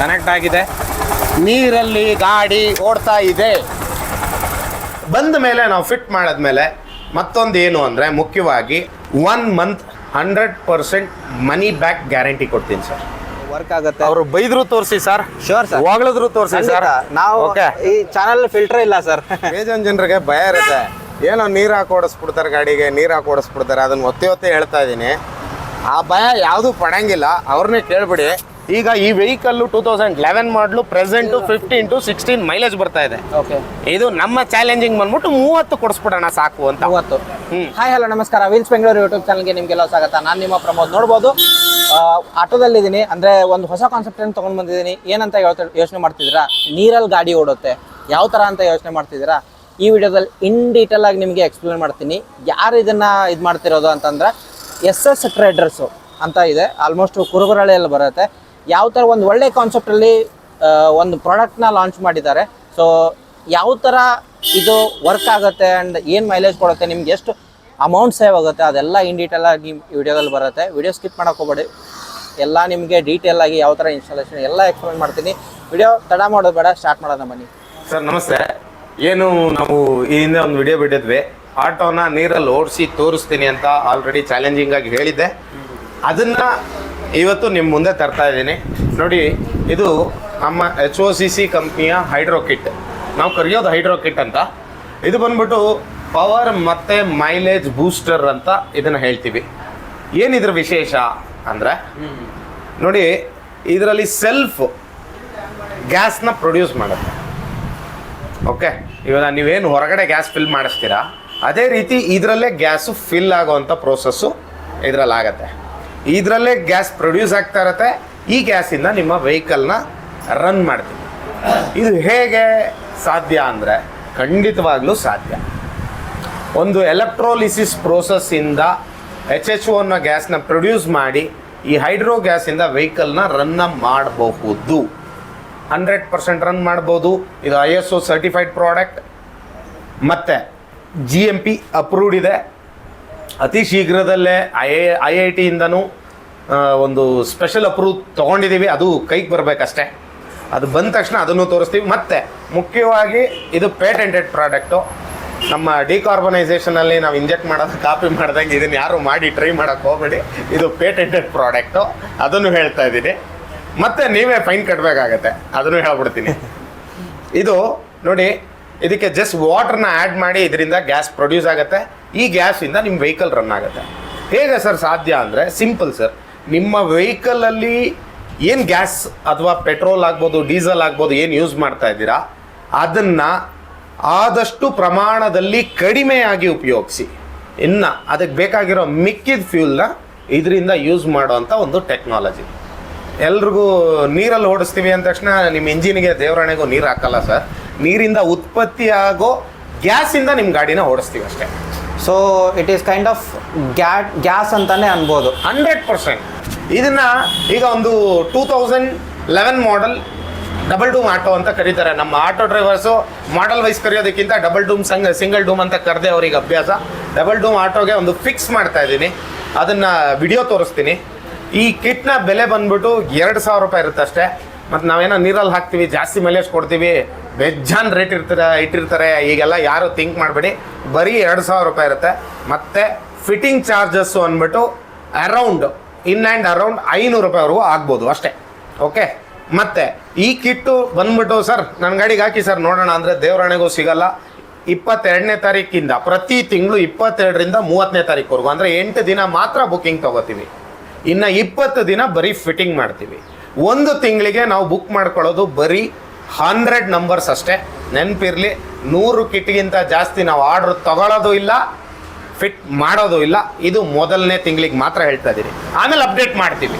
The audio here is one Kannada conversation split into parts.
ಕನೆಕ್ಟ್ ಆಗಿದೆ. ನೀರಲ್ಲಿ ಗಾಡಿ ಓಡ್ತಾ ಇದೆ. ಬಂದ ಮೇಲೆ ನಾವು ಫಿಟ್ ಮಾಡಿದ್ಮೇಲೆ ಮತ್ತೊಂದು ಏನು ಅಂದರೆ ಮುಖ್ಯವಾಗಿ one month hundred percent money back guarantee ಕೊಡ್ತೀನಿ ಸರ್ ವರ್ಕ್ ಆಗುತ್ತೆ. ಅವರು ಬೈದ್ರು ತೋರಿಸಿ ಸರ್ ಶೋರ್ ಸರ್ ಹೊಗಳಿದ್ರು ತೋರಿಸಿ ಸರ್ ನಾವು ಈ ಚಾನಲ್ ಫಿಲ್ಟರ್ ಇಲ್ಲ ಸರ್ ಬೇಜಾನ್ ಜನರಿಗೆ ಭಯ ಇರುತ್ತೆ. ಏನೋ ನೀರು ಹಾಕಿ ಓಡಿಸ್ಬಿಡ್ತಾರೆ ಗಾಡಿಗೆ ನೀರು ಹಾಕಿ ಓಡಿಸ್ಬಿಡ್ತಾರೆ. ಅದನ್ನ ಒತ್ತೆ ಒತ್ತೆ ಹೇಳ್ತಾ ಇದ್ದೀನಿ. ಆ ಭಯ ಯಾವುದೂ ಪಡಂಗಿಲ್ಲ. ಅವ್ರನ್ನೇ ಕೇಳ್ಬಿಡಿ. ಈಗ ಈ ವೆಹಿಕಲ್ ಟೂ ತೌಸಂಡ್ ಲೆವೆನ್ ಮಾಡಲು present fifteen to sixteen mileage ಬರ್ತಾ ಇದೆ. ಓಕೆ ಇದು ನಮ್ಮ ಚಾಲೆಂಜಿಂಗ್ ಬಂದ್ಬಿಟ್ಟು ಮೂವತ್ತು ಕೊಡಿಸ್ಬಿಡೋಣ ಸಾಕು ಅಂತ. ಹಾಯ್ ಹಲೋ ನಮಸ್ಕಾರ. ವೀಲ್ಸ್ ಬೆಂಗಳೂರು ಯೂಟ್ಯೂಬ್ ಚಾನಲ್ಗೆ ನಿಮಗೆಲ್ಲ ಸ್ವಾಗತ. ನಾನು ನಿಮ್ಮ ಪ್ರಮೋದ್ ನೋಡ್ಬೋದು. ಆಟೋದಲ್ಲಿದ್ದೀನಿ. ಅಂದರೆ ಒಂದು ಹೊಸ ಕಾನ್ಸೆಪ್ಟ್ ಅನ್ನು ತೊಗೊಂಡು ಬಂದಿದ್ದೀನಿ. ಏನಂತ ಯೋಚನೆ ಯೋಚನೆ ಮಾಡ್ತಿದ್ದೀರಾ? ನೀರಲ್ಲಿ ಗಾಡಿ ಓಡುತ್ತೆ. ಯಾವ ಥರ ಅಂತ ಯೋಚನೆ ಮಾಡ್ತಿದ್ದೀರಾ? ಈ ವಿಡಿಯೋದಲ್ಲಿ ಇನ್ ಡೀಟೇಲ್ ಆಗಿ ನಿಮಗೆ ಎಕ್ಸ್ಪ್ಲೇನ್ ಮಾಡ್ತೀನಿ. ಯಾರು ಇದನ್ನು ಇದು ಮಾಡ್ತಿರೋದು ಅಂತಂದ್ರೆ ಎಸ್ ಎಸ್ ಟ್ರೇಡರ್ಸು ಅಂತ ಇದೆ. ಆಲ್ಮೋಸ್ಟ್ ಕುರುಬರಳ್ಳಿಯಲ್ಲಿ ಬರುತ್ತೆ. ಯಾವ ಥರ ಒಂದು ಒಳ್ಳೆ ಕಾನ್ಸೆಪ್ಟಲ್ಲಿ ಒಂದು ಪ್ರಾಡಕ್ಟ್ನ ಲಾಂಚ್ ಮಾಡಿದ್ದಾರೆ. ಸೊ ಯಾವ ಥರ ಇದು ವರ್ಕ್ ಆಗುತ್ತೆ ಆ್ಯಂಡ್ ಏನು ಮೈಲೇಜ್ ಕೊಡುತ್ತೆ, ನಿಮ್ಗೆ ಎಷ್ಟು ಅಮೌಂಟ್ ಸೇವ್ ಆಗುತ್ತೆ, ಅದೆಲ್ಲ ಇನ್ ಡೀಟೇಲ್ ಆಗಿ ವಿಡಿಯೋದಲ್ಲಿ ಬರುತ್ತೆ. ವಿಡಿಯೋ ಸ್ಕಿಪ್ ಮಾಡೋಕೆ ಎಲ್ಲ ನಿಮಗೆ ಡೀಟೇಲ್ ಆಗಿ ಯಾವ ಥರ ಇನ್ಸ್ಟಾಲೇಷನ್ ಎಲ್ಲ ಎಕ್ಸ್ಪ್ಲೇನ್ ಮಾಡ್ತೀನಿ. ವಿಡಿಯೋ ತಡ ಮಾಡೋದು ಬೇಡ ಸ್ಟಾರ್ಟ್ ಮಾಡೋಣ ಬನ್ನಿ. ಸರ್, ನಮಸ್ತೆ. ಏನು ನಾವು ಈ ಹಿಂದೆ ಒಂದು ವಿಡಿಯೋ ಬಿಟ್ಟಿದ್ವಿ. ಆಟೋನ ನೀರಲ್ಲಿ ಓಡಿಸಿ ತೋರಿಸ್ತೀನಿ ಅಂತ ಆಲ್ರೆಡಿ ಚಾಲೆಂಜಿಂಗ್ ಆಗಿ ಹೇಳಿದ್ದೆ. ಅದನ್ನ ಇವತ್ತು ನಿಮ್ಮ ಮುಂದೆ ತರ್ತಾ ಇದ್ದೀನಿ. ನೋಡಿ, ಇದು ನಮ್ಮ ಎಚ್ ಒ ಸಿ ಸಿ ಕಂಪ್ನಿಯ ಹೈಡ್ರೋ ಕಿಟ್ ನಾವು ಕರೆಯೋದು ಹೈಡ್ರೋ ಕಿಟ್ ಅಂತ. ಇದು ಬಂದ್ಬಿಟ್ಟು ಪವರ್ ಮತ್ತು ಮೈಲೇಜ್ ಬೂಸ್ಟರ್ ಅಂತ ಇದನ್ನು ಹೇಳ್ತೀವಿ. ಏನಿದ್ರ ವಿಶೇಷ ಅಂದರೆ, ನೋಡಿ, ಇದರಲ್ಲಿ ಸೆಲ್ಫ್ ಗ್ಯಾಸ್ನ ಪ್ರೊಡ್ಯೂಸ್ ಮಾಡುತ್ತೆ. ಓಕೆ ಇವಾಗ ನೀವೇನು ಹೊರಗಡೆ ಗ್ಯಾಸ್ ಫಿಲ್ ಮಾಡಿಸ್ತೀರಾ, ಅದೇ ರೀತಿ ಇದರಲ್ಲೇ ಗ್ಯಾಸು ಫಿಲ್ ಆಗೋವಂಥ ಪ್ರೋಸೆಸ್ಸು ಇದರಲ್ಲಿ ಆಗತ್ತೆ ಇದರಲ್ಲೇ ಗ್ಯಾಸ್ ಪ್ರೊಡ್ಯೂಸ್ ಆಗ್ತಾ ಇರತ್ತೆ. ಈ ಗ್ಯಾಸಿಂದ ನಿಮ್ಮ ವೆಹಿಕಲ್ನ ರನ್ ಮಾಡ್ತೀವಿ. ಇದು ಹೇಗೆ ಸಾಧ್ಯ ಅಂದರೆ ಖಂಡಿತವಾಗ್ಲೂ ಸಾಧ್ಯ. ಒಂದು ಎಲೆಕ್ಟ್ರೋಲಿಸಿಸ್ ಪ್ರೋಸೆಸ್ಸಿಂದ ಎಚ್ ಎಚ್ ಒನ್ನ ಗ್ಯಾಸ್ನ ಪ್ರೊಡ್ಯೂಸ್ ಮಾಡಿ ಈ ಹೈಡ್ರೋ ಗ್ಯಾಸಿಂದ ವೆಹಿಕಲ್ನ ರನ್ನ ಮಾಡಬಹುದು. ಹಂಡ್ರೆಡ್ ಪರ್ಸೆಂಟ್ ರನ್ ಮಾಡ್ಬೋದು. ಇದು I S O certified product. ಮತ್ತು ಜಿ ಎಂ ಪಿ ಅಪ್ರೂವ್ಡ್ ಇದೆ. ಅತಿ ಶೀಘ್ರದಲ್ಲೇ ಐ ಐ ಐ ಟಿಯಿಂದನೂ ಒಂದು ಸ್ಪೆಷಲ್ ಅಪ್ರೂವ್ ತೊಗೊಂಡಿದ್ದೀವಿ ಅದು ಕೈಗೆ ಬರಬೇಕಷ್ಟೇ. ಅದು ಬಂದ ತಕ್ಷಣ ಅದನ್ನು ತೋರಿಸ್ತೀವಿ. ಮತ್ತು ಮುಖ್ಯವಾಗಿ ಇದು ಪೇಟೆಂಟೆಡ್ ಪ್ರಾಡಕ್ಟು ನಮ್ಮ ಡಿಕಾರ್ಬನೈಸೇಷನಲ್ಲಿ ನಾವು ಇಂಜೆಕ್ಟ್ ಮಾಡೋದು ಕಾಪಿ ಮಾಡ್ದಂಗೆ ಇದನ್ನು ಯಾರು ಮಾಡಿ ಟ್ರೈ ಮಾಡೋಕ್ಕೆ ಹೋಗಬೇಡಿ. ಇದು ಪೇಟೆಂಟೆಡ್ ಪ್ರಾಡಕ್ಟು ಅದನ್ನು ಹೇಳ್ತಾ ಇದ್ದೀನಿ. ಮತ್ತೆ ನೀವೇ ಫೈನ್ ಕಟ್ಟಬೇಕಾಗತ್ತೆ ಅದನ್ನು ಹೇಳ್ಬಿಡ್ತೀನಿ. ಇದು ನೋಡಿ, ಇದಕ್ಕೆ ಜಸ್ಟ್ ವಾಟರ್ನ ಆ್ಯಡ್ ಮಾಡಿ ಇದರಿಂದ ಗ್ಯಾಸ್ ಪ್ರೊಡ್ಯೂಸ್ ಆಗುತ್ತೆ. ಈ ಗ್ಯಾಸಿಂದ ನಿಮ್ಮ ವೆಹಿಕಲ್ ರನ್ ಆಗುತ್ತೆ. ಹೇಗೆ ಸರ್ ಸಾಧ್ಯ ಅಂದರೆ ಸಿಂಪಲ್ ಸರ್, ನಿಮ್ಮ ವೆಹಿಕಲಲ್ಲಿ ಏನು ಗ್ಯಾಸ್ ಅಥವಾ ಪೆಟ್ರೋಲ್ ಆಗ್ಬೋದು, ಡೀಸೆಲ್ ಆಗ್ಬೋದು ಏನು ಯೂಸ್ ಮಾಡ್ತಾ ಇದ್ದೀರಾ, ಅದನ್ನು ಆದಷ್ಟು ಪ್ರಮಾಣದಲ್ಲಿ ಕಡಿಮೆಯಾಗಿ ಉಪಯೋಗಿಸಿ. ಇನ್ನು ಅದಕ್ಕೆ ಬೇಕಾಗಿರೋ ಮಿಕ್ಕಿದ ಫ್ಯೂಲ್ನ ಇದರಿಂದ ಯೂಸ್ ಮಾಡೋವಂಥ ಒಂದು ಟೆಕ್ನಾಲಜಿ ಎಲ್ರಿಗೂ ನೀರಲ್ಲಿ ಓಡಿಸ್ತೀವಿ ಅಂದ ತಕ್ಷಣ ನಿಮ್ಮ ಇಂಜಿನ್ಗೆ ದೇವರಾಣೆಗೂ ನೀರು ಹಾಕಲ್ಲ ಸರ್. ನೀರಿಂದ ಉತ್ಪತ್ತಿ ಆಗೋ ಗ್ಯಾಸಿಂದ ನಿಮ್ಮ ಗಾಡಿನ ಓಡಿಸ್ತೀವಿ ಅಷ್ಟೇ. So it is kind of gas ಅಂತಾನೆ ಅನ್ಬೋದು. Hundred percent. ಇದನ್ನ ಈಗ ಒಂದು two thousand eleven model double dome auto ಅಂತ ಕರೀತಾರೆ. ನಮ್ಮ ಆಟೋ ಡ್ರೈವರ್ಸು ಮಾಡೆಲ್ ವೈಸ್ ಕರೆಯೋದಕ್ಕಿಂತ ಡಬಲ್ ಡೂಮ್ ಸಂಗ್ ಸಿಂಗಲ್ ಡೂಮ್ ಅಂತ ಕರೆದೆ ಅವ್ರಿಗೆ ಅಭ್ಯಾಸ. ಡಬಲ್ ಡೂಮ್ ಆಟೋಗೆ ಒಂದು ಫಿಕ್ಸ್ ಮಾಡ್ತಾ ಇದ್ದೀನಿ. ಅದನ್ನ ವಿಡಿಯೋ ತೋರಿಸ್ತೀನಿ. ಈ ಕಿಟ್ನ ಬೆಲೆ ಬಂದ್ಬಿಟ್ಟು ಎರಡು ಸಾವಿರ ರೂಪಾಯಿ ಇರುತ್ತೆ ಅಷ್ಟೇ ಮತ್ತು ನಾವೇನೋ ನೀರಲ್ಲಿ ಹಾಕ್ತೀವಿ, ಜಾಸ್ತಿ ಮೈಲೇಜ್ ಕೊಡ್ತೀವಿ. ಬೆಜ್ಜಾನ್ ರೇಟ್ ಇರ್ತಾರೆ, ಇಟ್ಟಿರ್ತಾರೆ, ಈಗೆಲ್ಲ ಯಾರು ಥಿಂಕ್ ಮಾಡಬೇಡಿ. ಬರೀ ಎರಡು ಸಾವಿರ ರೂಪಾಯಿ ಇರುತ್ತೆ. ಮತ್ತು ಫಿಟ್ಟಿಂಗ್ ಚಾರ್ಜಸ್ಸು ಅಂದ್ಬಿಟ್ಟು ಅರೌಂಡ್ ಇನ್ ಆ್ಯಂಡ್ ಅರೌಂಡ್ ಐನೂರು ರೂಪಾಯಿವರೆಗೂ ಆಗ್ಬೋದು ಅಷ್ಟೇ. ಓಕೆ ಮತ್ತೆ ಈ ಕಿಟ್ಟು ಬಂದ್ಬಿಟ್ಟು, ಸರ್ ನನ್ನ ಗಾಡಿಗೆ ಹಾಕಿ, ಸರ್, ನೋಡೋಣ. ಅಂದರೆ ದೇವರಾಣೆಗೂ ಸಿಗಲ್ಲ. ಇಪ್ಪತ್ತೆರಡನೇ ತಾರೀಕಿಂದ, ಪ್ರತಿ ತಿಂಗಳು ಇಪ್ಪತ್ತೆರಡರಿಂದ ಮೂವತ್ತನೇ ತಾರೀಕುವರೆಗೂ, ಅಂದರೆ ಎಂಟು ದಿನ ಮಾತ್ರ ಬುಕ್ಕಿಂಗ್ ತಗೋತೀವಿ. ಇನ್ನು ಇಪ್ಪತ್ತು ದಿನ ಬರೀ ಫಿಟ್ಟಿಂಗ್ ಮಾಡ್ತೀವಿ. ಒಂದು ತಿಂಗಳಿಗೆ ನಾವು ಬುಕ್ ಮಾಡ್ಕೊಳ್ಳೋದು ಬರೀ ಹಂಡ್ರೆಡ್ ನಂಬರ್ಸ್ ಅಷ್ಟೇ. ನೆನಪಿರಲಿ, ನೂರು ಕಿಟ್ಗಿಂತ ಜಾಸ್ತಿ ನಾವು ಆರ್ಡ್ರ್ ತಗೊಳ್ಳೋದು ಇಲ್ಲ, ಫಿಟ್ ಮಾಡೋದು ಇಲ್ಲ. ಇದು ಮೊದಲನೇ ತಿಂಗಳಿಗೆ ಮಾತ್ರ ಹೇಳ್ತಾ ಇದ್ದೀನಿ ಆಮೇಲೆ ಅಪ್ಡೇಟ್ ಮಾಡ್ತೀವಿ.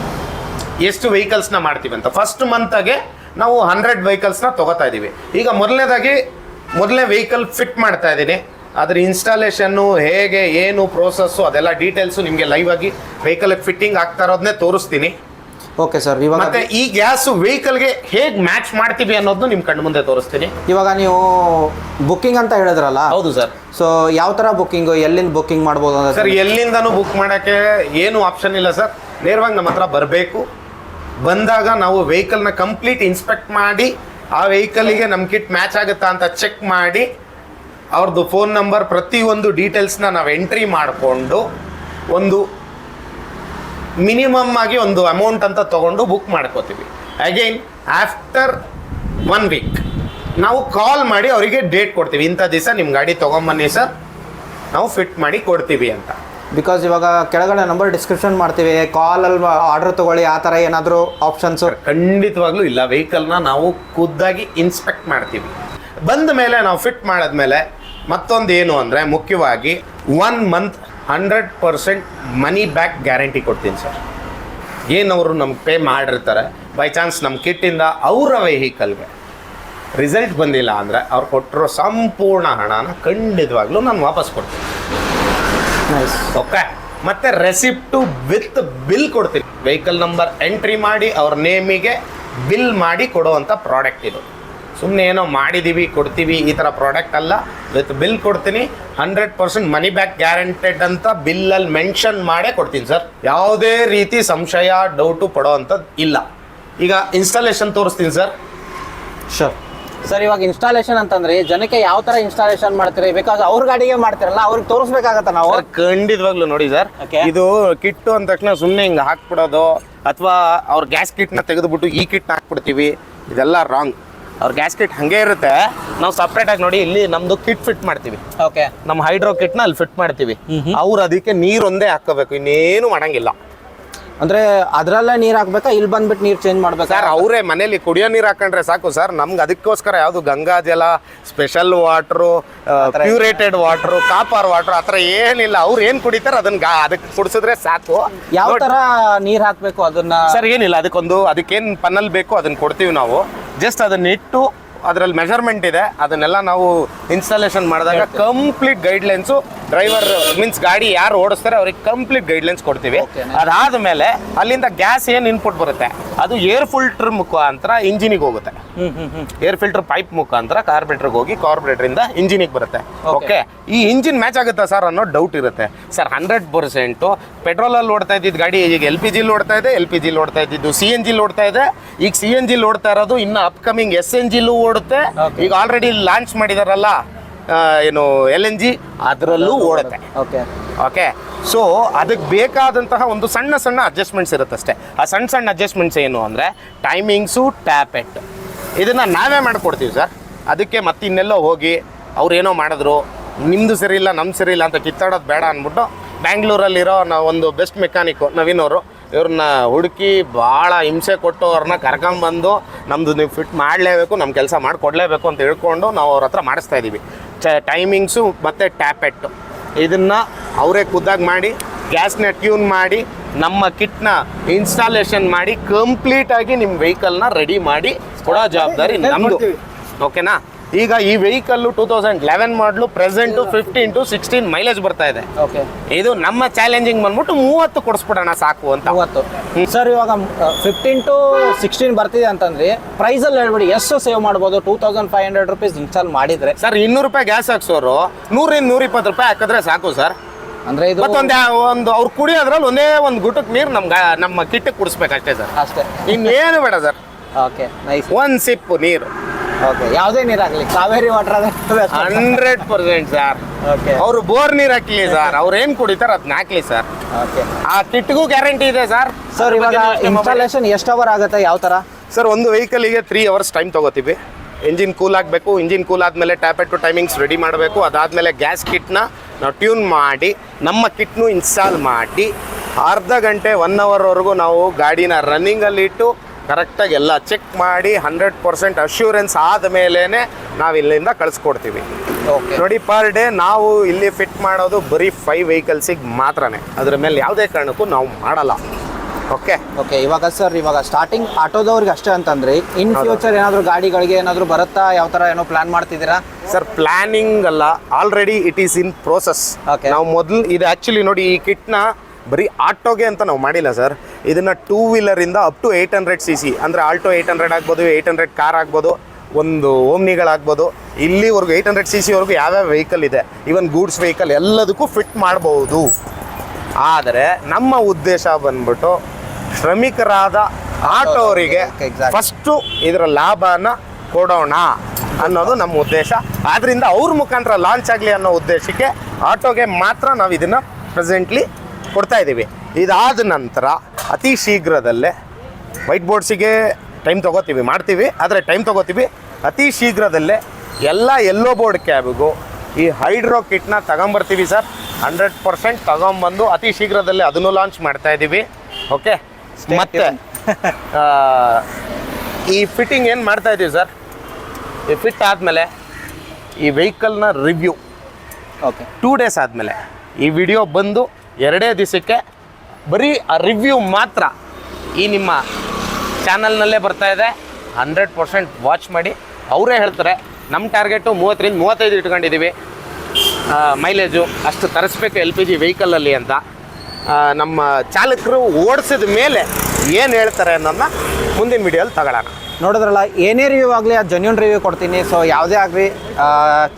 ಎಷ್ಟು ವೆಹಿಕಲ್ಸ್ನ ಮಾಡ್ತೀವಿ ಅಂತ. ಫಸ್ಟ್ ಮಂತಾಗೆ ನಾವು ಹಂಡ್ರೆಡ್ ವೆಹಿಕಲ್ಸ್ನ ತೊಗೋತಾ ಇದ್ದೀವಿ ಈಗ ಮೊದಲನೇದಾಗಿ ಮೊದಲನೇ ವೆಹಿಕಲ್ ಫಿಟ್ ಮಾಡ್ತಾ ಇದ್ದೀನಿ ಅದ್ರ ಇನ್ಸ್ಟಾಲೇಷನ್ನು ಹೇಗೆ, ಏನು ಪ್ರೋಸೆಸ್ಸು ಅದೆಲ್ಲ ಡೀಟೇಲ್ಸು ನಿಮಗೆ ಲೈವ್ ಆಗಿ ವೆಹಿಕಲ್ ಫಿಟ್ಟಿಂಗ್ ಆಗ್ತಾ ಇರೋದನ್ನೇ ತೋರಿಸ್ತೀನಿ. ಓಕೆ ಸರ್ ಇವಾಗ ಮತ್ತೆ ಈ ಗ್ಯಾಸ್ ವೆಹಿಕಲ್ಗೆ ಹೇಗೆ ಮ್ಯಾಚ್ ಮಾಡ್ತೀವಿ ಅನ್ನೋದನ್ನು ನಿಮ್ಮ ಕಣ್ಣು ಮುಂದೆ ತೋರಿಸ್ತೀನಿ. ಇವಾಗ ನೀವು ಬುಕ್ಕಿಂಗ್ ಅಂತ ಹೇಳಿದ್ರಲ್ಲ? ಹೌದು ಸರ್ ಸೊ ಯಾವ ಥರ ಬುಕ್ಕಿಂಗು ಎಲ್ಲಿಂದ ಬುಕ್ಕಿಂಗ್ ಮಾಡ್ಬೋದು ಅಂತ ಸರ್ ಎಲ್ಲಿಂದನೂ ಬುಕ್ ಮಾಡೋಕ್ಕೆ ಏನು ಆಪ್ಷನ್ ಇಲ್ಲ ಸರ್ ನೇರವಾಗಿ ನಮ್ಮ ಹತ್ರ ಬರಬೇಕು. ಬಂದಾಗ ನಾವು ವೆಹಿಕಲ್ನ ಕಂಪ್ಲೀಟ್ ಇನ್ಸ್ಪೆಕ್ಟ್ ಮಾಡಿ ಆ ವೆಹಿಕಲ್ಗೆ ನಮ್ಮ ಕಿಟ್ ಮ್ಯಾಚ್ ಆಗುತ್ತಾ ಅಂತ ಚೆಕ್ ಮಾಡಿ ಅವ್ರದ್ದು ಫೋನ್ ನಂಬರ್ ಪ್ರತಿಯೊಂದು ಡೀಟೇಲ್ಸ್ನ ನಾವು ಎಂಟ್ರಿ ಮಾಡಿಕೊಂಡು ಒಂದು ಮಿನಿಮಮ್ ಆಗಿ ಒಂದು ಅಮೌಂಟ್ ಅಂತ ತಗೊಂಡು ಬುಕ್ ಮಾಡ್ಕೋತೀವಿ. ಅಗೈನ್ ಆಫ್ಟರ್ ಒನ್ ವೀಕ್ ನಾವು ಕಾಲ್ ಮಾಡಿ ಅವರಿಗೆ ಡೇಟ್ ಕೊಡ್ತೀವಿ. ಇಂಥ ದಿವಸ ನಿಮ್ಮ ಗಾಡಿ ತೊಗೊಂಬನ್ನಿ ಸರ್ ನಾವು ಫಿಟ್ ಮಾಡಿ ಕೊಡ್ತೀವಿ ಅಂತ. ಬಿಕಾಸ್ ಇವಾಗ ಕೆಳಗಡೆ ನಂಬರ್ ಡಿಸ್ಕ್ರಿಪ್ಷನ್ ಮಾಡ್ತೀವಿ. ಕಾಲ್ ಅಲ್ವಾ ಆರ್ಡರ್ ತಗೊಳ್ಳಿ ಆ ಥರ ಏನಾದರೂ ಆಪ್ಷನ್ಸ್ ಖಂಡಿತವಾಗ್ಲೂ ಇಲ್ಲ. ವೆಹಿಕಲ್ನ ನಾವು ಖುದ್ದಾಗಿ ಇನ್ಸ್ಪೆಕ್ಟ್ ಮಾಡ್ತೀವಿ. ಬಂದ ಮೇಲೆ ನಾವು ಫಿಟ್ ಮಾಡಿದ್ಮೇಲೆ ಮತ್ತೊಂದು ಏನು ಅಂದರೆ ಮುಖ್ಯವಾಗಿ one month hundred percent money back guarantee ಕೊಡ್ತೀನಿ ಸರ್. ಏನವರು ನಮ್ಗೆ ಪೇ ಮಾಡಿರ್ತಾರೆ ಬೈ ಚಾನ್ಸ್ ನಮ್ಮ ಕಿಟ್ಟಿಂದ ಅವರ ವೆಹಿಕಲ್ಗೆ ರಿಸಲ್ಟ್ ಬಂದಿಲ್ಲ ಅಂದರೆ ಅವ್ರು ಕೊಟ್ಟಿರೋ ಸಂಪೂರ್ಣ ಹಣನ ಖಂಡಿತವಾಗ್ಲೂ ನಾನು ವಾಪಸ್ ಕೊಡ್ತೀನಿ. ಓಕೆ ಮತ್ತು ರೆಸಿಪ್ಟು ವಿತ್ ಬಿಲ್ ಕೊಡ್ತೀನಿ. ವೆಹಿಕಲ್ ನಂಬರ್ ಎಂಟ್ರಿ ಮಾಡಿ ಅವ್ರ ನೇಮಿಗೆ ಬಿಲ್ ಮಾಡಿ ಕೊಡುವಂಥ ಪ್ರಾಡಕ್ಟ್ ಇದು. ಸುಮ್ಮನೆ ಏನೋ ಮಾಡಿದ್ದೀವಿ ಕೊಡ್ತೀವಿ ಈ ಥರ ಪ್ರಾಡಕ್ಟ್ ಅಲ್ಲ. ವಿತ್ ಬಿಲ್ ಕೊಡ್ತೀನಿ hundred percent money back guaranteed ಅಂತ ಬಿಲ್ಲಲ್ಲಿ ಮೆನ್ಷನ್ ಮಾಡೇ ಕೊಡ್ತೀನಿ ಸರ್. ಯಾವುದೇ ರೀತಿ ಸಂಶಯ ಡೌಟು ಪಡೋವಂಥದ್ದು ಇಲ್ಲ. ಈಗ ಇನ್ಸ್ಟಾಲೇಷನ್ ತೋರಿಸ್ತೀನಿ ಸರ್. ಶೋರ್ ಸರ್ ಇವಾಗ ಇನ್ಸ್ಟಾಲೇಷನ್ ಅಂತಂದ್ರೆ ಜನಕ್ಕೆ ಯಾವ ತರ ಇನ್ಸ್ಟಾಲೇಷನ್ ಮಾಡ್ತೀರಿ? ಬಿಕಾಸ್ ಅವ್ರ ಗಾಡಿಗೆ ಮಾಡ್ತಿರಲ್ಲ ಅವ್ರಿಗೆ ತೋರಿಸ್ಬೇಕಾಗತ್ತ ನಾವು? ಖಂಡಿತವಾಗ್ಲು ನೋಡಿ ಸರ್. ಇದು ಕಿಟ್ಟು ಅಂದ ತಕ್ಷಣ ಸುಮ್ಮನೆ ಹಿಂಗೆ ಹಾಕ್ಬಿಡೋದು ಅಥವಾ ಅವ್ರ ಗ್ಯಾಸ್ ಕಿಟ್ನ ತೆಗೆದುಬಿಟ್ಟು ಈ ಕಿಟ್ನ ಹಾಕ್ಬಿಡ್ತೀವಿ ಇದೆಲ್ಲ ರಾಂಗ್ ಅವ್ರ ಗ್ಯಾಸ್ ಕಿಟ್ ಹಂಗೆ ಇರುತ್ತೆ. ನಾವು ಸಪ್ರೇಟಾಗಿ ನೋಡಿ ಇಲ್ಲಿ ನಮ್ದು ಕಿಟ್ ಫಿಟ್ ಮಾಡ್ತೀವಿ. ಓಕೆ ನಮ್ಮ ಹೈಡ್ರೋ ನ ಅಲ್ಲಿ ಫಿಟ್ ಮಾಡ್ತೀವಿ. ಅವ್ರು ಅದಕ್ಕೆ ನೀರೊಂದೇ ಹಾಕೋಬೇಕು ಇನ್ನೇನು ಮಾಡಂಗಿಲ್ಲ. ಅಂದ್ರೆ ಅದ್ರಲ್ಲೇ ನೀರ್ ಹಾಕ್ಬೇಕಾ? ಇಲ್ಲಿ ಬಂದ್ಬಿಟ್ಟು ನೀರ್ ಚೇಂಜ್ ಮಾಡ್ಬೇಕಾ? ಸರ್ ಅವರೇ ಮನೇಲಿ ಕುಡಿಯೋ ನೀರು ಹಾಕೊಂಡ್ರೆ ಸಾಕು ಸರ್ ನಮ್ಗೆ ಅದಕ್ಕೋಸ್ಕರ ಯಾವುದು ಗಂಗಾ ಜಲ special water purified water copper water ಆ ಥರ ಏನಿಲ್ಲ. ಅವ್ರು ಏನು ಕುಡಿತಾರೆ ಅದನ್ನ ಅದಕ್ಕೆ ಕುಡಿಸಿದ್ರೆ ಸಾಕು. ಯಾವ ತರ ನೀರ್ ಹಾಕ್ಬೇಕು ಅದನ್ನ? ಸರ್ ಏನಿಲ್ಲ. ಅದಕ್ಕೊಂದು ಅದಕ್ಕೇನು ಪನ್ನಲ್ ಬೇಕು ಅದನ್ನ ಕೊಡ್ತೀವಿ ನಾವು. ಜಸ್ಟ್ ಅದನ್ನ ಇಟ್ಟು ಅದರಲ್ಲಿ ಮೆಷರ್ಮೆಂಟ್ ಇದೆ. ಅದನ್ನೆಲ್ಲ ನಾವು ಇನ್ಸ್ಟಾಲೇಷನ್ ಮಾಡಿದಾಗ ಕಂಪ್ಲೀಟ್ ಗೈಡ್ಲೈನ್ಸು ಡ್ರೈವರ್ ಮೀನ್ಸ್ ಗಾಡಿ ಯಾರು ಓಡಿಸ್ತಾರೆ ಅವ್ರಿಗೆ ಕಂಪ್ಲೀಟ್ ಗೈಡ್ಲೈನ್ಸ್ ಕೊಡ್ತೀವಿ. ಅದಾದ ಮೇಲೆ ಅಲ್ಲಿಂದ ಗ್ಯಾಸ್ ಏನು ಇನ್ಪುಟ್ ಬರುತ್ತೆ? ಅದು ಏರ್ ಫಿಲ್ಟರ್ ಮುಖಾಂತರ ಇಂಜಿನಿಗೆ ಹೋಗುತ್ತೆ. ಏರ್ ಫಿಲ್ಟರ್ ಪೈಪ್ ಮುಖಾಂತರ ಕಾರ್ಬೇಟ್ರಿಗೆ ಹೋಗಿ ಕಾರ್ಬೇಟ್ರ್ ಇಂದ ಇಂಜಿನಿಗೆ ಬರುತ್ತೆ. ಓಕೆ ಈ ಇಂಜಿನ್ ಮ್ಯಾಚ್ ಆಗುತ್ತಾ ಸರ್ ಅನ್ನೋ ಡೌಟ್ ಇರುತ್ತೆ. ಸರ್ ಹಂಡ್ರೆಡ್ ಪರ್ಸೆಂಟು ಪೆಟ್ರೋಲಲ್ಲಿ ಓಡ್ತಾ ಇದ್ದಿದ್ದು ಗಾಡಿ ಈಗ ಎಲ್ ಪಿ ಜಿಲಿ ಓಡ್ತಾ ಇದೆ ಎಲ್ ಪಿ ಜಿಲಿ ಓಡ್ತಾ ಇದ್ದಿದ್ದು ಸಿ ಎನ್ ಜಿಲಿ ಓಡ್ತಾ ಇದೆ. ಈಗ ಸಿ ಎನ್ ಜಿಲಿ ಓಡ್ತಾ ಇರೋದು ಇನ್ನು ಅಪ್ಕಮಿಂಗ್ ಎಸ್ ಎನ್ ಜಿಲೂ ಓಡುತ್ತೆ. ಈಗ ಆಲ್ರೆಡಿ ಲಾಂಚ್ ಮಾಡಿದಾರಲ್ಲ ಏನು ಎಲ್ ಎನ್ ಜಿ ಅದರಲ್ಲೂ ಓಡುತ್ತೆ. ಓಕೆ ಓಕೆ ಸೊ ಅದಕ್ಕೆ ಬೇಕಾದಂತಹ ಒಂದು ಸಣ್ಣ ಸಣ್ಣ ಅಡ್ಜಸ್ಟ್ಮೆಂಟ್ಸ್ ಇರುತ್ತಷ್ಟೇ. ಆ ಸಣ್ಣ ಸಣ್ಣ ಅಡ್ಜಸ್ಟ್ಮೆಂಟ್ಸ್ ಏನು ಅಂದರೆ ಟೈಮಿಂಗ್ಸು ಟ್ಯಾಪೆಟ್ ಇದನ್ನು ನಾವೇ ಮಾಡಿಕೊಡ್ತೀವಿ ಸರ್. ಅದಕ್ಕೆ ಮತ್ತೆ ಇನ್ನೆಲ್ಲೋ ಹೋಗಿ ಅವ್ರೇನೋ ಮಾಡಿದ್ರು ನಿಮ್ಮದು ಸರಿ ಇಲ್ಲ ನಮ್ಮ ಸರಿ ಇಲ್ಲ ಅಂತ ಕಿತ್ತಾಡೋದು ಬೇಡ ಅಂದ್ಬಿಟ್ಟು ಬ್ಯಾಂಗ್ಳೂರಲ್ಲಿರೋ ನಾ ಒಂದು ಬೆಸ್ಟ್ ಮೆಕ್ಯಾನಿಕ್ಕು ನವೀನ್ ಅವರು, ಇವ್ರನ್ನ ಹುಡುಕಿ ಭಾಳ ಹಿಂಸೆ ಕೊಟ್ಟು ಅವ್ರನ್ನ ಕರ್ಕೊಂಬಂದು ನಮ್ಮದು ನೀವು ಫಿಟ್ ಮಾಡಲೇಬೇಕು ನಮ್ಮ ಕೆಲಸ ಮಾಡಿಕೊಡ್ಲೇಬೇಕು ಅಂತ ಹೇಳ್ಕೊಂಡು ನಾವು ಅವ್ರ ಹತ್ರ ಮಾಡಿಸ್ತಾ ಇದ್ದೀವಿ ಚ ಟೈಮಿಂಗ್ಸು ಮತ್ತು ಟ್ಯಾಪೆಟ್ಟು. ಇದನ್ನು ಅವರೇ ಖುದ್ದಾಗಿ ಮಾಡಿ, ಗ್ಯಾಸ್ನ ಟ್ಯೂನ್ ಮಾಡಿ ನಮ್ಮ ಕಿಟ್ನ ಇನ್ಸ್ಟಾಲೇಷನ್ ಮಾಡಿ ಕಂಪ್ಲೀಟ್ ಆಗಿ ನಿಮ್ಮ ವೆಹಿಕಲ್ನ ರೆಡಿ ಮಾಡಿ ಕೊಡೋ ಜವಾಬ್ದಾರಿ ನಮ್ದು. ಓಕೆನಾ ಈಗ ಈ ವೆಹಿಕಲ್ಲು ಟೂ ತೌಸಂಡ್ ಲೆವೆನ್ ಮಾಡಲು present fifteen to sixteen mileage ಬರ್ತಾ ಇದೆ. ಓಕೆ ಇದು ನಮ್ಮ ಚಾಲೆಂಜಿಂಗ್ ಬಂದ್ಬಿಟ್ಟು ಮೂವತ್ತು ಕೊಡಿಸ್ಬಿಡೋಣ ಸಾಕು ಅಂತ. ಮೂವತ್ತು. ಸರ್ ಇವಾಗ ಫಿಫ್ಟೀನ್ ಟು ಸಿಕ್ಸ್ಟೀನ್ ಬರ್ತಿದೆ ಅಂತಂದ್ರೆ. ಪ್ರೈಸಲ್ಲಿ ಹೇಳ್ಬಿಡಿ ಎಷ್ಟು ಸೇವ್ ಮಾಡ್ಬೋದು? Two thousand five hundred rupees install ಮಾಡಿದ್ರೆ. ಸರ್ ಇನ್ನೂರು ರೂಪಾಯಿ ಗ್ಯಾಸ್ ಹಾಕ್ಸೋರು ನೂರಿಂದ ನೂರ ಇಪ್ಪತ್ತು ರೂಪಾಯಿ ಹಾಕಿದ್ರೆ ಸಾಕು ಸರ್ ಅಂದ್ರೆ ಇದು ಮತ್ತೊಂದು ಒಂದು ಅವ್ರು ಕುಡಿಯೋದ್ರಲ್ಲಿ ಒಂದೇ ಒಂದು ಗುಟಕ್ಕೆ ನೀರು ನಮ್ಮ ಗಾ- ನಮ್ಮ ಕಿಟ್ಟಕ್ಕೆ ಕುಡಿಸ್ಬೇಕಷ್ಟೇ ಸರ್. ಅಷ್ಟೇ. ಇನ್ನೇನು ಬೇಡ ಸರ್. ಓಕೆ ನೈಸ್ ಒಂದು ಸಿಪ್ಪು ನೀರು. ಓಕೆ ಯಾವುದೇ ನೀರಾಗಲಿ Kaveri water hundred percent sir. Okay. ಅವರು ಬೋರ್ ನೀರು ಹಾಕ್ಲಿ ಸರ್. ಅವ್ರು ಏನು ಕುಡಿತಾರೆ ಅದನ್ನ ಹಾಕ್ಲಿ ಸರ್. ಓಕೆ. ಆ ಕಿಟ್ಗೂ ಗ್ಯಾರಂಟಿ ಇದೆ ಸರ್. ಸರ್ ಇವಾಗ ಇನ್ಸ್ಟಾಲೇಷನ್ ಎಷ್ಟು ಅವರ್ ಆಗುತ್ತೆ ಯಾವ ಥರ ಸರ್ ಒಂದು ವೆಹಿಕಲಿಗೆ ತ್ರೀ ಅವರ್ಸ್ ಟೈಮ್ ತಗೋತೀವಿ. ಇಂಜಿನ್ ಕೂಲ್ ಆಗಬೇಕು ಇಂಜಿನ್ ಕೂಲ್ ಆದಮೇಲೆ ಟ್ಯಾಪೆಟ್ ಟು ಟೈಮಿಂಗ್ಸ್ ರೆಡಿ ಮಾಡಬೇಕು. ಅದಾದಮೇಲೆ ಗ್ಯಾಸ್ ಕಿಟ್ನ ನಾವು ಟ್ಯೂನ್ ಮಾಡಿ ನಮ್ಮ ಕಿಟ್ನು ಇನ್ಸ್ಟಾಲ್ ಮಾಡಿ ಅರ್ಧ ಗಂಟೆ ಒನ್ ಅವರ್ವರೆಗೂ ನಾವು ಗಾಡಿನ ರನ್ನಿಂಗಲ್ಲಿ ಇಟ್ಟು ಕರೆಕ್ಟಾಗಿ ಎಲ್ಲ ಚೆಕ್ ಮಾಡಿ ಹಂಡ್ರೆಡ್ ಪರ್ಸೆಂಟ್ ಅಶ್ಯೂರೆನ್ಸ್ ಆದಮೇಲೆ ನಾವು ಇಲ್ಲಿಂದ ಕಳಿಸ್ಕೊಡ್ತೀವಿ. ಓಕೆ ನೋಡಿ ಪರ್ ಡೇ ನಾವು ಇಲ್ಲಿ ಫಿಟ್ ಮಾಡೋದು ಬರೀ ಫೈವ್ ವೆಹಿಕಲ್ಸಿಗೆ ಮಾತ್ರನೇ. ಅದ್ರ ಮೇಲೆ ಯಾವುದೇ ಕಾರಣಕ್ಕೂ ನಾವು ಮಾಡಲ್ಲ. ಓಕೆ ಓಕೆ ಇವಾಗ ಸರ್ ಇವಾಗ ಸ್ಟಾರ್ಟಿಂಗ್ ಆಟೋದವ್ರಿಗೆ ಅಷ್ಟೇ ಅಂತಂದ್ರೆ. ಇನ್ ಫ್ಯೂಚರ್ ಏನಾದರೂ ಗಾಡಿಗಳಿಗೆ ಏನಾದರೂ ಬರುತ್ತಾ? ಯಾವ ಥರ ಏನೋ ಪ್ಲಾನ್ ಮಾಡ್ತಿದ್ದೀರಾ? ಸರ್ ಪ್ಲಾನಿಂಗ್ ಅಲ್ಲ. Already it is in process okay ನಾವು ಮೊದಲು ಇದು ಆ್ಯಕ್ಚುಲಿ ನೋಡಿ ಈ ಕಿಟ್ನ ಬರೀ ಆಟೋಗೆ ಅಂತ ನಾವು ಮಾಡಿಲ್ಲ ಸರ್ ಇದನ್ನ two ವೀಲರಿಂದ up to eight hundred C C ಅಂದರೆ ಆಲ್ಟೋ ಏಯ್ಟ್ ಹಂಡ್ರೆಡ್ ಆಗ್ಬೋದು ಏಯ್ಟ್ ಹಂಡ್ರೆಡ್ ಕಾರ್ ಆಗ್ಬೋದು ಒಂದು ಓಮ್ನಿಗಳಾಗ್ಬೋದು. ಇಲ್ಲಿವರೆಗೂ ಏಯ್ಟ್ ಹಂಡ್ರೆಡ್ ಸಿ ಸಿವರೆಗೂ ಯಾವ್ಯಾವ ವೆಹಿಕಲ್ ಇದೆ ಈವನ್ ಗೂಡ್ಸ್ ವೆಹಿಕಲ್ ಎಲ್ಲದಕ್ಕೂ ಫಿಟ್ ಮಾಡಬಹುದು ಆದರೆ ನಮ್ಮ ಉದ್ದೇಶ ಬಂದ್ಬಿಟ್ಟು ಶ್ರಮಿಕರಾದ ಆಟೋರಿಗೆ. ಫಸ್ಟು ಇದರ ಲಾಭನ ಕೊಡೋಣ ಅನ್ನೋದು ನಮ್ಮ ಉದ್ದೇಶ. ಆದ್ರಿಂದ ಅವ್ರ ಮುಖಾಂತರ ಲಾಂಚ್ ಆಗಲಿ ಅನ್ನೋ ಉದ್ದೇಶಕ್ಕೆ ಆಟೋಗೆ ಮಾತ್ರ ನಾವು ಇದನ್ನು ಪ್ರೆಸೆಂಟ್ಲಿ ಕೊಡ್ತಾ ಇದ್ದೀವಿ ಇದಾದ ನಂತರ ಅತಿ ಶೀಘ್ರದಲ್ಲೇ ವೈಟ್ ಬೋರ್ಡ್ಸಿಗೆ ಟೈಮ್ ತೊಗೋತೀವಿ ಮಾಡ್ತೀವಿ. ಆದರೆ ಟೈಮ್ ತೊಗೋತೀವಿ. ಅತಿ ಶೀಘ್ರದಲ್ಲೇ ಎಲ್ಲ ಎಲ್ಲೋ ಬೋರ್ಡ್ ಕ್ಯಾಬಿಗೂ ಈ ಹೈಡ್ರೋ ಕಿಟ್ನ ತಗೊಂಬರ್ತೀವಿ ಸರ್. ಹಂಡ್ರೆಡ್ ಪರ್ಸೆಂಟ್ ತಗೊಂಬಂದು ಅತಿ ಶೀಘ್ರದಲ್ಲೇ ಅದನ್ನು ಲಾಂಚ್ ಮಾಡ್ತಾ ಇದ್ದೀವಿ ಓಕೆ ಮತ್ತೆ ಈ ಫಿಟ್ಟಿಂಗ್ ಏನು ಮಾಡ್ತಾ ಇದ್ದೀವಿ ಸರ್ ಈ ಫಿಟ್ ಆದಮೇಲೆ ಈ ವೆಹಿಕಲ್ನ ರಿವ್ಯೂ ಓಕೆ ಟೂ ಡೇಸ್ ಆದಮೇಲೆ ಈ ವಿಡಿಯೋ ಬಂದು ಎರಡೇ ದಿವಸಕ್ಕೆ ಬರೀ ಆ ರಿವ್ಯೂ ಮಾತ್ರ ಈ ನಿಮ್ಮ ಚಾನಲ್ನಲ್ಲೇ ಬರ್ತಾ ಇದೆ. ಹಂಡ್ರೆಡ್ ಪರ್ಸೆಂಟ್ ವಾಚ್ ಮಾಡಿ. ಅವರೇ ಹೇಳ್ತಾರೆ ನಮ್ಮ ಟಾರ್ಗೆಟು ಮೂವತ್ತರಿಂದ ಮೂವತ್ತೈದು ಇಟ್ಕೊಂಡಿದ್ದೀವಿ ಮೈಲೇಜು ಅಷ್ಟು ತರಿಸ್ಬೇಕು ಎಲ್ ಪಿ ಜಿ ವೆಹಿಕಲಲ್ಲಿ ಅಂತ. ನಮ್ಮ ಚಾಲಕರು ಓಡಿಸಿದ ಮೇಲೆ ಏನು ಹೇಳ್ತಾರೆ ಅನ್ನೋದನ್ನ ಮುಂದಿನ ವಿಡಿಯೋಲಿ ತಗೊಳ್ಳೋಣ. ನೋಡಿದ್ರಲ್ಲ ಏನೇ ರಿವ್ಯೂ ಆಗಲಿ ಅದು ಜೆನ್ಯೂನ್ ರಿವ್ಯೂ ಕೊಡ್ತೀನಿ. ಸೊ ಯಾವುದೇ ಆಗಲಿ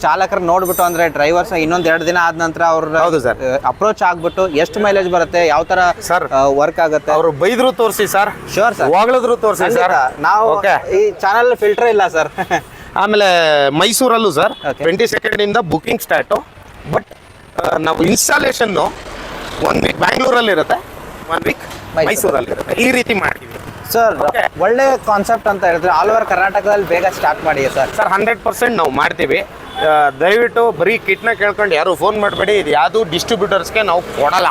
ಚಾಲಕರು ನೋಡ್ಬಿಟ್ಟು ಅಂದರೆ ಡ್ರೈವರ್ಸ್ ಇನ್ನೊಂದು ಎರಡು ದಿನ ಆದ ನಂತರ ಅವ್ರ ಹೌದು ಸರ್. ಅಪ್ರೋಚ್ ಆಗ್ಬಿಟ್ಟು ಎಷ್ಟು ಮೈಲೇಜ್ ಬರುತ್ತೆ ಯಾವ ಥರ ಸರ್ ವರ್ಕ್ ಆಗುತ್ತೆ. ಅವರು ಬೈದ್ರು ತೋರಿಸಿ ಸರ್. ಶೋರ್ ಸರ್ ಹೊಗಳಿದ್ರು ತೋರಿಸಿ ಸರ್. ನಾವು ಈ ಚಾನಲ್ ಫಿಲ್ಟರ್ ಇಲ್ಲ ಸರ್ ಆಮೇಲೆ ಮೈಸೂರಲ್ಲೂ ಸರ್. ಟ್ವೆಂಟಿ ಸೆಕೆಂಡಿಂದ ಬುಕಿಂಗ್ ಸ್ಟಾರ್ಟು ಬಟ್ ನಾವು ಇನ್ಸ್ಟಾಲೇಷನ್ನು ಒನ್ ವೀಕ್ ಬ್ಯಾಂಗ್ಳೂರಲ್ಲಿ ಇರುತ್ತೆ. One week Mysuru. ಮೈಸೂರಲ್ಲಿ ಇರುತ್ತೆ. ಈ ರೀತಿ ಮಾಡ್ತೀವಿ. ಸರ್. ಒಳ್ಳೆ ಕಾನ್ಸೆಪ್ಟ್ ಅಂತ ಹೇಳಿದ್ರೆ ಆಲ್ ಓವರ್ ಕರ್ನಾಟಕದಲ್ಲಿ ಬೇಗ ಸ್ಟಾರ್ಟ್ ಮಾಡಿ ಸರ್ ಸರ್ ಹಂಡ್ರೆಡ್ ಪರ್ಸೆಂಟ್ ನಾವು ಮಾಡ್ತೀವಿ. ದಯವಿಟ್ಟು ಬರೀ ಕಿಟ್ನ ಕೇಳ್ಕೊಂಡು ಯಾರು ಫೋನ್ ಮಾಡಬೇಡಿ. ಇದು ಯಾವುದು ಡಿಸ್ಟ್ರಿಬ್ಯೂಟರ್ಸ್ಗೆ ನಾವು ಕೊಡಲ್ಲ.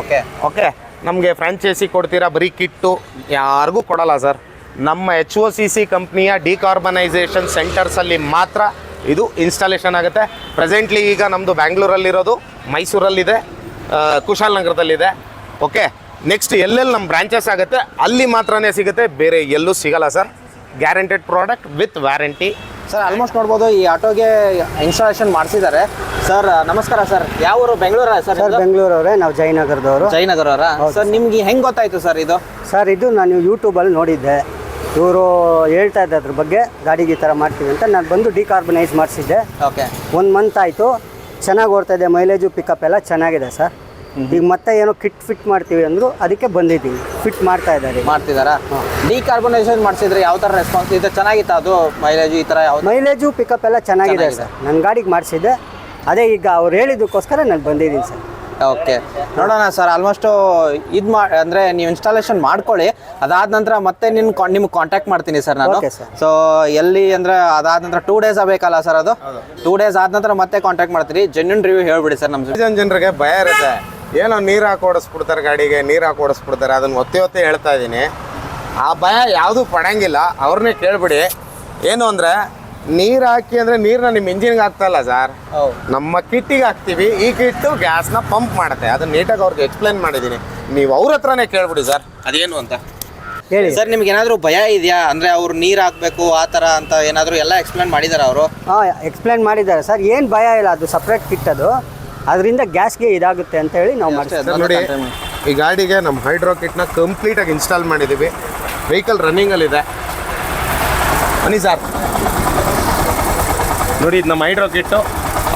ಓಕೆ ಓಕೆ ನಮಗೆ ಫ್ರಾಂಚೈಸಿ ಕೊಡ್ತೀರಾ? ಬರೀ ಕಿಟ್ಟು ಯಾರಿಗೂ ಕೊಡಲ್ಲ ಸರ್ ನಮ್ಮ ಎಚ್ ಒ ಸಿ ಸಿ ಕಂಪ್ನಿಯ ಡಿಕಾರ್ಬನೈಸೇಷನ್ ಸೆಂಟರ್ಸಲ್ಲಿ ಮಾತ್ರ ಇದು ಇನ್ಸ್ಟಾಲೇಷನ್ ಆಗುತ್ತೆ. ಪ್ರೆಸೆಂಟ್ಲಿ ಈಗ ನಮ್ಮದು ಬ್ಯಾಂಗ್ಳೂರಲ್ಲಿರೋದು ಮೈಸೂರಲ್ಲಿದೆ. ಕುಶಾಲನಗರದಲ್ಲಿದೆ ಓಕೆ ನೆಕ್ಸ್ಟ್ ಎಲ್ಲೆಲ್ಲಿ ನಮ್ಮ ಬ್ರಾಂಚಸ್ ಆಗುತ್ತೆ ಅಲ್ಲಿ ಮಾತ್ರನೇ ಸಿಗುತ್ತೆ ಬೇರೆ ಎಲ್ಲೂ ಸಿಗಲ್ಲ sir guaranteed product with warranty sir almost ನೋಡ್ಬೋದು ಈ ಆಟೋಗೆ ಇನ್ಸ್ಟಾಲೇಷನ್ ಮಾಡಿಸಿದ್ದಾರೆ. ಸರ್ ನಮಸ್ಕಾರ ಸರ್ ಯಾವ ಊರು? ಬೆಂಗಳೂರ ಸರ್ ಸರ್ ಬೆಂಗಳೂರವರೇ ನಾವು ಜಯನಗರದವರು. ಜಯನಗರ ಅವರ ಸರ್ ನಿಮ್ಗೆ ಹೆಂಗೆ ಗೊತ್ತಾಯ್ತು ಸರ್ ಇದು? ಸರ್ ಇದು ನಾನು ಯೂಟ್ಯೂಬಲ್ಲಿ ನೋಡಿದ್ದೆ. ಇವರು ಹೇಳ್ತಾ ಇದ್ದ ಅದ್ರ ಬಗ್ಗೆ ಗಾಡಿಗೆ ಈ ಥರ ಮಾಡ್ತೀವಿ ಅಂತ. ನಾನು ಬಂದು ಡಿಕಾರ್ಬನೈಸ್ ಮಾಡಿಸಿದ್ದೆ. ಓಕೆ ಒಂದು ಮಂತ್ ಆಯಿತು. ಚೆನ್ನಾಗಿ ಓಡ್ತಾ ಇದೆ ಮೈಲೇಜು ಪಿಕಪ್ ಎಲ್ಲ ಚೆನ್ನಾಗಿದೆ ಸರ್. ಈಗ ಮತ್ತೆ ಏನೋ ಕಿಟ್ ಫಿಟ್ ಮಾಡ್ತೀವಿ ಅಂದ್ರು ಅದಕ್ಕೆ ಬಂದಿದ್ದೀವಿ. ಫಿಟ್ ಮಾಡ್ತಾ ಇದ್ದಾರೆ. ಮಾಡ್ತಿದಾರಾ? ಡಿಕಾರ್ಬನೈಸೇಷನ್ ಮಾಡಿಸಿದ್ರೆ ಯಾವ ಥರ ರೆಸ್ಪಾನ್ಸ್ ಇದೆ? ಚೆನ್ನಾಗಿತ್ತು ಅದು ಮೈಲೇಜ್ ಈ ಥರ ಯಾವ್ದು? ಮೈಲೇಜು ಪಿಕಪ್ ಎಲ್ಲ ಚೆನ್ನಾಗಿದೆ ಚೆನ್ನಾಗಿದೆ. ಸರ್. ನನ್ನ ಗಾಡಿಗೆ ಮಾಡಿಸಿದ್ದೆ. ಅದೇ ಈಗ ಅವ್ರು ಹೇಳಿದ್ದಕ್ಕೋಸ್ಕರ ನಾನು ಬಂದಿದ್ದೀನಿ ಸರ್. ಓಕೆ. ನೋಡೋಣ ಸರ್ ಆಲ್ಮೋಸ್ಟು ಇದು ಮಾ ಅಂದರೆ ನೀವು ಇನ್ಸ್ಟಾಲೇಷನ್ ಮಾಡ್ಕೊಳ್ಳಿ. ಅದಾದ ನಂತರ ಮತ್ತೆ ನಿನ್ನ ಕಾ ನಿಮ್ಗೆ ಕಾಂಟ್ಯಾಕ್ಟ್ ಮಾಡ್ತೀನಿ ಸರ್ ನಾನು. ಸೊ ಎಲ್ಲಿ ಅಂದರೆ ಅದಾದ ನಂತರ ಟೂ ಡೇಸ್ ಆಗಬೇಕಲ್ಲ ಸರ್ ಅದು? ಟೂ ಡೇಸ್ ಆದ ನಂತರ ಮತ್ತೆ ಕಾಂಟ್ಯಾಕ್ಟ್ ಮಾಡ್ತೀನಿ ಜೆನ್ಯೂನ್ ರಿವ್ಯೂ ಹೇಳ್ಬಿಡಿ ಸರ್ ನಮ್ಮ ಜನ ಜನರಿಗೆ ಭಯ ಇರುತ್ತೆ. ಏನೋ ನೀರು ಹಾಕಿ ಓಡಿಸ್ಬಿಡ್ತಾರೆ ಗಾಡಿಗೆ ನೀರು ಹಾಕಿ ಓಡಿಸ್ಬಿಡ್ತಾರೆ. ಅದನ್ನ ಒತ್ತೆ ಒತ್ತೆ ಹೇಳ್ತಾ ಇದ್ದೀನಿ. ಆ ಭಯ ಯಾವುದೂ ಪಡಂಗಿಲ್ಲ. ಅವ್ರನ್ನೇ ಕೇಳ್ಬಿಡಿ. ಏನು ಅಂದರೆ ನೀರು ಹಾಕಿ ಅಂದ್ರೆ ನೀರನ್ನ ನಿಮ್ಮ ಇಂಜಿನ್ಗೆ ಹಾಕ್ತಲ್ಲ ಸರ್? ನಮ್ಮ ಕಿಟ್ಟಿಗೆ ಹಾಕ್ತಿವಿ ಈ ಕಿಟ್ಟು ಗ್ಯಾಸ್ನ ಪಂಪ್ ಮಾಡುತ್ತೆ. ಅದನ್ನ ನೀಟಾಗಿ ಅವ್ರಿಗೆ ಎಕ್ಸ್ಪ್ಲೈನ್ ಮಾಡಿದೀನಿ. ನೀವು ಅವ್ರ ಹತ್ರನೇ ಕೇಳ್ಬಿಡಿ ಸರ್. ಅದೇನು ಅಂತ? ಹೇಳಿ. ಸರ್ ನಿಮ್ಗೆ ಏನಾದರೂ ಭಯ ಇದೆಯಾ? ಅಂದರೆ ಅವ್ರು ನೀರು ಹಾಕಬೇಕು ಆ ಥರ ಅಂತ ಏನಾದರೂ ಎಲ್ಲ ಎಕ್ಸ್ಪ್ಲೇನ್ ಮಾಡಿದ್ದಾರೆ ಅವರು? ಹಾಂ ಎಕ್ಸ್ಪ್ಲೇನ್ ಮಾಡಿದ್ದಾರೆ ಸರ್. ಏನು ಭಯ ಇಲ್ಲ ಅದು ಸಪ್ರೇಟ್ ಕಿಟ್ ಅದು. ಅದರಿಂದ ಗ್ಯಾಸ್ಗೆ ಇದಾಗುತ್ತೆ ಅಂತ ಹೇಳಿ ನಾವು ಮಾಡಿಸ್ತೀವಿ. ಸರ್ ನೋಡಿ ಈ ಗಾಡಿಗೆ ನಮ್ಮ ಹೈಡ್ರೋ ಕಿಟ್ನ ಕಂಪ್ಲೀಟಾಗಿ ಇನ್ಸ್ಟಾಲ್ ಮಾಡಿದ್ದೀವಿ ವೆಹಿಕಲ್ ರನ್ನಿಂಗಲ್ಲಿದೆ ಬನ್ನಿ ಸರ್. ನೋಡಿ, ಇದು ನಮ್ಮ ಹೈಡ್ರೋ ಕಿಟ್ಟು.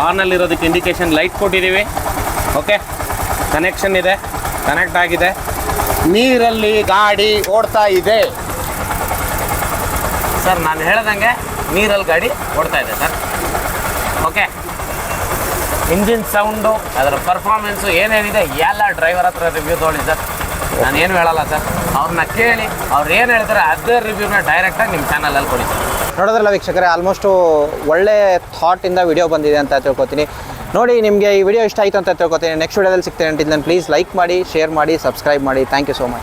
ಆನಲ್ಲಿರೋದಕ್ಕೆ ಇಂಡಿಕೇಶನ್ ಲೈಟ್ ಕೊಟ್ಟಿದ್ದೀವಿ. ಓಕೆ ಕನೆಕ್ಷನ್ ಇದೆ ಕನೆಕ್ಟ್ ಆಗಿದೆ. ನೀರಲ್ಲಿ ಗಾಡಿ ಓಡ್ತಾ ಇದೆ. ಸರ್ ನಾನು ಹೇಳ್ದಂಗೆ ನೀರಲ್ಲಿ ಗಾಡಿ ಓಡ್ತಾ ಇದೆ ಸರ್ ಓಕೆ ಇಂಜಿನ್ ಸೌಂಡು ಅದರ ಪರ್ಫಾರ್ಮೆನ್ಸು ಏನೇನಿದೆ, ಎಲ್ಲ ಡ್ರೈವರ್ ಹತ್ರ ರಿವ್ಯೂ ತೊಗೊಳ್ಳಿ ಸರ್ ನಾನು ಏನು ಹೇಳಲ್ಲ ಸರ್. ಅವ್ರನ್ನ ಕೇಳಿ, ಅವ್ರು ಏನು ಹೇಳ್ತಾರೆ ಅದೇ ರಿವ್ಯೂನ ಡೈರೆಕ್ಟಾಗಿ ನಿಮ್ಮ ಚಾನಲಲ್ಲಿ ಕೊಡಿ. ಸರ್ ನೋಡೋದ್ರಲ್ಲ ವೀಕ್ಷಕರೇ ಆಲ್ಮೋಸ್ಟು ಒಳ್ಳೆ ಥಾಟಿಂದ ವಿಡಿಯೋ ಬಂದಿದೆ ಅಂತ ತಿಳ್ಕೊತೀನಿ. ನೋಡಿ, ನಿಮಗೆ ಈ ವಿಡಿಯೋ ಇಷ್ಟ ಆಯಿತು ಅಂತ ತಿಳ್ಕೊತೀನಿ. ನೆಕ್ಸ್ಟ್ ವಿಡಿಯೋದಲ್ಲಿ ಸಿಗ್ತೇನೆ ಅಂತ ಪ್ಲೀಸ್ ಲೈಕ್ ಮಾಡಿ ಶೇರ್ ಮಾಡಿ ಸಬ್ಸ್ಕ್ರೈಬ್ ಮಾಡಿ. Thank you so much